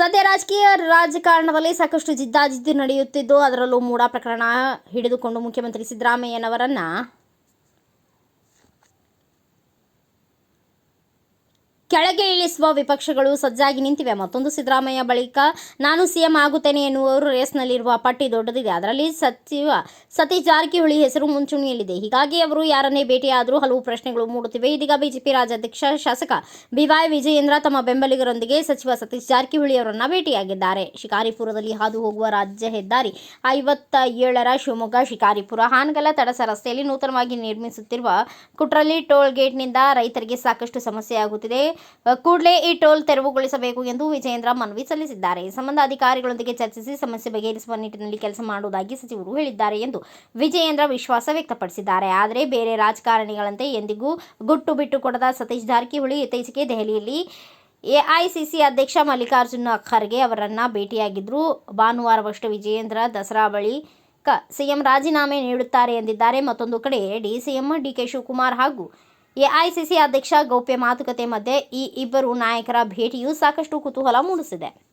ರಾಜಕೀಯ ರಾಜಕಾರಣದಲ್ಲಿ ಸಾಕಷ್ಟು ಜಿದ್ದಾಜಿದ್ದಿ ನಡೆಯುತ್ತಿದ್ದು ಅದರಲ್ಲೂ ಮೂಡ ಪ್ರಕರಣ ಹಿಡಿದುಕೊಂಡು ಮುಖ್ಯಮಂತ್ರಿ ಸಿದ್ದರಾಮಯ್ಯನವರನ್ನ ಕೆಳಗೆ ಇಳಿಸುವ ವಿಪಕ್ಷಗಳು ಸಜ್ಜಾಗಿ ನಿಂತಿವೆ. ಮತ್ತೊಂದು ಸಿದ್ದರಾಮಯ್ಯ ಬಳಿಕ ನಾನು ಸಿಎಂ ಆಗುತ್ತೇನೆ ಎನ್ನುವರು ರೇಸ್ನಲ್ಲಿರುವ ಪಟ್ಟಿ ದೊಡ್ಡದಿದೆ. ಅದರಲ್ಲಿ ಸಚಿವ ಸತೀಶ್ ಜಾರಕಿಹೊಳಿ ಹೆಸರು ಮುಂಚೂಣಿಯಲ್ಲಿದೆ. ಹೀಗಾಗಿ ಅವರು ಯಾರನ್ನೇ ಭೇಟಿಯಾದರೂ ಹಲವು ಪ್ರಶ್ನೆಗಳು ಮೂಡುತ್ತಿವೆ. ಇದೀಗ ಬಿಜೆಪಿ ರಾಜ್ಯಾಧ್ಯಕ್ಷ ಶಾಸಕ ಬಿವೈ ವಿಜಯೇಂದ್ರ ತಮ್ಮ ಬೆಂಬಲಿಗರೊಂದಿಗೆ ಸಚಿವ ಸತೀಶ್ ಜಾರಕಿಹೊಳಿ ಅವರನ್ನ ಭೇಟಿಯಾಗಿದ್ದಾರೆ. ಶಿಕಾರಿಪುರದಲ್ಲಿ ಹಾದು ಹೋಗುವ ರಾಜ್ಯ ಹೆದ್ದಾರಿ ಐವತ್ತ ಏಳರ ಶಿವಮೊಗ್ಗ, ಶಿಕಾರಿಪುರ ಹಾನಗಲ ತಡಸ ರಸ್ತೆಯಲ್ಲಿ ನೂತನವಾಗಿ ನಿರ್ಮಿಸುತ್ತಿರುವ ಕುಟ್ರಲಿ ಟೋಲ್ ಗೇಟ್ನಿಂದ ರೈತರಿಗೆ ಸಾಕಷ್ಟು ಸಮಸ್ಯೆಯಾಗುತ್ತಿದೆ. ಕೂಡಲೇ ಈ ಟೋಲ್ ತೆರವುಗೊಳಿಸಬೇಕು ಎಂದು ವಿಜಯೇಂದ್ರ ಮನವಿ ಸಲ್ಲಿಸಿದ್ದಾರೆ. ಈ ಸಂಬಂಧ ಅಧಿಕಾರಿಗಳೊಂದಿಗೆ ಚರ್ಚಿಸಿ ಸಮಸ್ಯೆ ಬಗೆಹರಿಸುವ ನಿಟ್ಟಿನಲ್ಲಿ ಕೆಲಸ ಮಾಡುವುದಾಗಿ ಸಚಿವರು ಹೇಳಿದ್ದಾರೆ ಎಂದು ವಿಜಯೇಂದ್ರ ವಿಶ್ವಾಸ ವ್ಯಕ್ತಪಡಿಸಿದ್ದಾರೆ. ಆದರೆ ಬೇರೆ ರಾಜಕಾರಣಿಗಳಂತೆ ಎಂದಿಗೂ ಗುಟ್ಟು ಬಿಟ್ಟು ಕೊಡದ ಸತೀಶ್ ಜಾರಕಿಹೊಳಿ ಇತ್ತೀಚೆಗೆ ದೆಹಲಿಯಲ್ಲಿ ಎಐಸಿಸಿ ಅಧ್ಯಕ್ಷ ಮಲ್ಲಿಕಾರ್ಜುನ ಖರ್ಗೆ ಅವರನ್ನ ಭೇಟಿಯಾಗಿದ್ದರು ಭಾನುವಾರವಷ್ಟು ವಿಜಯೇಂದ್ರ ದಸರಾ ಬಳಿ ಸಿಎಂ ರಾಜೀನಾಮೆ ನೀಡುತ್ತಾರೆ ಎಂದಿದ್ದಾರೆ. ಮತ್ತೊಂದು ಕಡೆ ಡಿಸಿಎಂ ಡಿಕೆ ಶಿವಕುಮಾರ್ ಹಾಗೂ ಎಐಸಿಸಿ ಅಧ್ಯಕ್ಷ ಗೌಪ್ಯ ಮಾತುಕತೆ ಮಧ್ಯೆ ಈ ಇಬ್ಬರು ನಾಯಕರ ಭೇಟಿಯು ಸಾಕಷ್ಟು ಕುತೂಹಲ ಮೂಡಿಸಿದೆ.